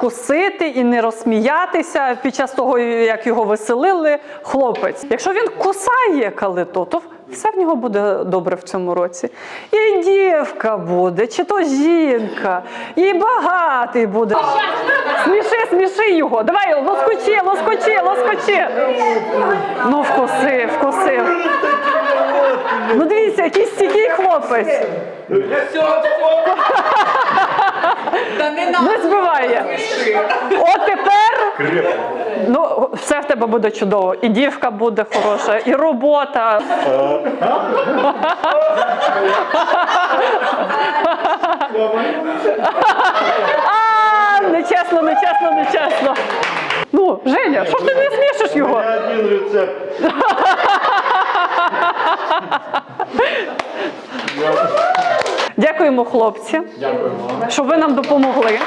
вкусити і не розсміятися під час того, як його веселили хлопець. Якщо він кусає калиту, то все в нього буде добре в цьому році. І дівка буде, чи то жінка, і багатий буде. Сміши, сміши його. Давай, лоскочи, лоскочи, лоскочи. Ну, вкусив, вкусив. Ну дивіться, який стійкий хлопець. Не збиває. От тепер ну, все в тебе буде чудово. І дівка буде хороша, і робота. А, нечесно, нечесно, нечесно. Ну, Женя, що ж ти не смішиш його? Один рецепт. Дякуємо, хлопці, Дякуємо. що ви нам допомогли.